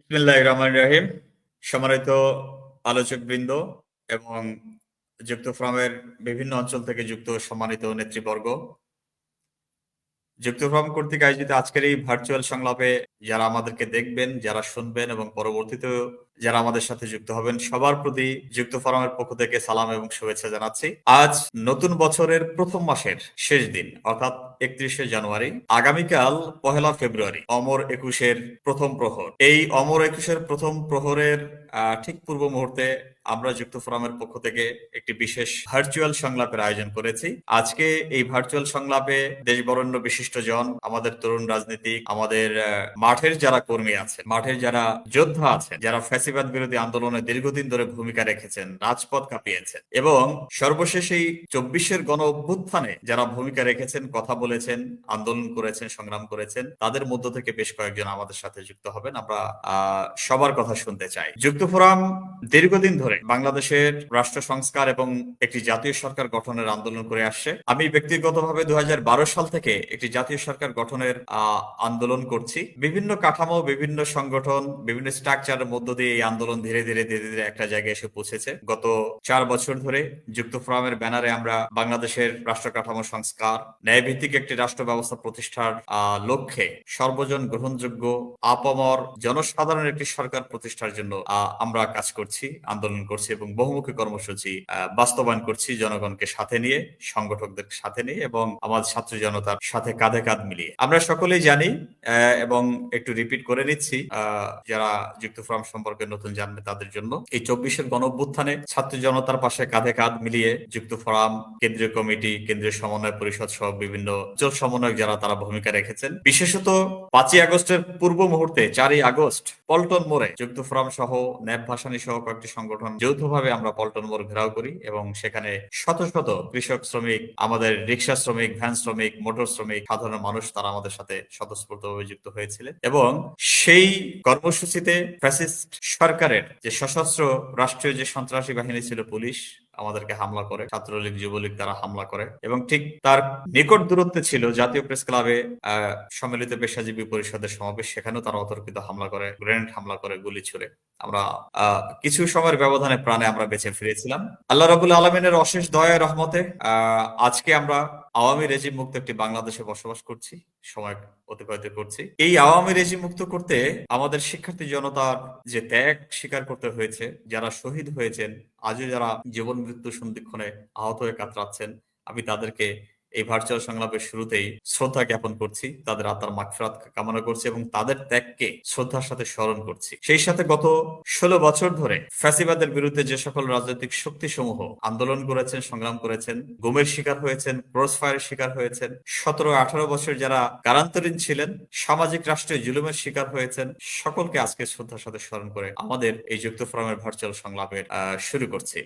বিসমিল্লাহ রহমান রাহিম। সম্মানিত আলোচকবৃন্দ এবং যুক্ত ফ্রমের বিভিন্ন অঞ্চল থেকে যুক্ত সম্মানিত নেতৃবর্গ। যুক্ত ফ্রম কর্তৃক আয়োজিত আজকের এই ভার্চুয়াল সংলাপে যারা আমাদেরকে দেখবেন যারা শুনবেন এবং পরবর্তীতেও যারা আমাদের সাথে যুক্ত হবেন সবার প্রতি যুক্ত ফোরামের পক্ষ থেকে সালাম এবং শুভেচ্ছা জানাচ্ছি। আজ নতুন বছরের প্রথম মাসের শেষ দিন অর্থাৎ একত্রিশে জানুয়ারি আগামীকাল পহেলা ফেব্রুয়ারি অমর একুশের প্রথম প্রহর। এই অমর একুশের প্রথম প্রহরের ঠিক পূর্ব মুহূর্তে আমরা যুক্ত ফোরামের পক্ষ থেকে একটি বিশেষ ভার্চুয়াল সংলাপের আয়োজন করেছি। আজকে এই ভার্চুয়াল সংলাপে দেশ বরেণ্য বিশিষ্ট জন আমাদের তরুণ রাজনীতিক আমাদের আহ, মাঠের যারা কর্মী আছেন, মাঠের যারা যোদ্ধা আছেন, যারা ফ্যাসিবাদ বিরোধী আন্দোলনে দীর্ঘদিন ধরে ভূমিকা রেখেছেন, রাজপথ কাঁপিয়েছেন এবং সর্বশেষ এই চব্বিশের গণ অভ্যুত্থানে যারা ভূমিকা রেখেছেন, কথা বলেছেন, আন্দোলন করেছেন, সংগ্রাম করেছেন, তাদের মধ্য থেকে বেশ কয়েকজন আমাদের সাথে যুক্ত হবেন। আমরা সবার কথা শুনতে চাই। যুক্ত ফোরাম দীর্ঘদিন ধরে বাংলাদেশের রাষ্ট্র সংস্কার এবং একটি জাতীয় সরকার গঠনের আন্দোলন করে আসছে। আমি ব্যক্তিগতভাবে দু হাজার বারো সাল থেকে একটি জাতীয় সরকার গঠনের আন্দোলন করছি। বিভিন্ন কাঠামো, বিভিন্ন সংগঠন, বিভিন্ন স্ট্রাকচারের মধ্য দিয়ে এই আন্দোলন ধীরে ধীরে ধীরে ধীরে একটা জায়গায় এসে পৌঁছেছে। গত চার বছর ধরে যুক্ত ফোরামের ব্যানারে আমরা বাংলাদেশের রাষ্ট্র কাঠামো সংস্কার, ন্যায়ভিত্তিক একটি রাষ্ট্র ব্যবস্থা প্রতিষ্ঠার লক্ষ্যে সর্বজন গ্রহণযোগ্য, আপামর, জনসাধারণের একটি সরকার প্রতিষ্ঠার জন্য আমরা কাজ করছি, আন্দোলন করছি এবং বহুমুখী কর্মসূচি বাস্তবায়ন করছি জনগণকে সাথে নিয়ে, সংগঠকদের সাথে নিয়ে এবং আমাদের ছাত্র জনতার সাথে কাঁধে কাঁধ মিলিয়ে। আমরা সকলেই জানি এবং একটু রিপিট করে নিচ্ছি। যারা যুক্ত ফোরাম সম্পর্কে নতুন জানবে তাদের জন্য। এই চব্বিশের গণ অভ্যুত্থানে ছাত্র জনতার পাশে কাঁধে কাঁধ মিলিয়ে যুক্ত ফোরাম কেন্দ্রীয় কমিটি কেন্দ্রীয় সমন্বয় পরিষদ সহ বিভিন্ন অঞ্চল সমন্বয়ক যারা তারা ভূমিকা রেখেছেন। বিশেষত পাঁচই আগস্টের পূর্ব মুহূর্তে, চারই আগস্ট, পল্টন মোড়ে যুক্ত ফোরাম সহ ন্যাব ভাসানী সহ কয়েকটি সংগঠন যৌথভাবে আমরা পল্টন মোড় ঘেরাও করি এবং সেখানে শত শত কৃষক শ্রমিক, আমাদের রিক্সা শ্রমিক, ভ্যান শ্রমিক, মোটর শ্রমিক, সাধারণ মানুষ তারা আমাদের সাথে স্বতঃস্ফূর্তভাবে যুক্ত হয়েছিলেন। এবং সেই কর্মসূচিতে ফ্যাসিস্ট সরকারের যে সশস্ত্র রাষ্ট্রীয় যে সন্ত্রাসী বাহিনী ছিল পুলিশ আমাদেরকে হামলা করে, ছাত্রলীগ, যুবলীগ তারা হামলা করে এবং ঠিক তার নিকট দূরত্বে ছিল জাতীয় প্রেস ক্লাবে সম্মিলিত পেশাজীবী পরিষদের সমাবেশ, সেখানেও তারা অতর্কিত হামলা করে, গ্রেনেড হামলা করে, গুলি ছুড়ে। আমরা কিছু সময়ের ব্যবধানে প্রাণে আমরা বেঁচে ফিরেছিলাম। আল্লাহ রাবুল আলমিনের অশেষ দয়া রহমতে আজকে আমরা আওয়ামী রেজিম মুক্ত একটি বাংলাদেশে বসবাস করছি, সময় অতিবাহিত করছি। এই আওয়ামী রেজিম মুক্ত করতে আমাদের শিক্ষার্থী জনতার যে ত্যাগ স্বীকার করতে হয়েছে, যারা শহীদ হয়েছেন, আজও যারা জীবন মৃত্যু সন্ধিক্ষণে আহত হয়ে কাতরাচ্ছেন, আমি তাদেরকে এই ভার্চুয়াল সংলাপের শুরুতেই শ্রদ্ধা জ্ঞাপন করছি। তাদের আত্মার মাগফিরাত কামনা করছি এবং তাদের ত্যাগকে শ্রদ্ধার সাথে স্মরণ করছি। সেই সাথে গত ষোলো বছর ধরে ফ্যাসিবাদের বিরুদ্ধে যে সকল রাজনৈতিক শক্তি সমূহ আন্দোলন করেছেন, সংগ্রাম করেছেন, গুমের শিকার হয়েছেন ক্রস ফায়ারের শিকার হয়েছেন, সতেরো, আঠারো বছর যারা কারান্তরীণ ছিলেন, সামাজিক রাষ্ট্রীয় জুলুমের শিকার হয়েছেন, সকলকে আজকে শ্রদ্ধার সাথে স্মরণ করে আমাদের এই যুক্ত ফোরামের ভার্চুয়াল সংলাপের শুরু করছি।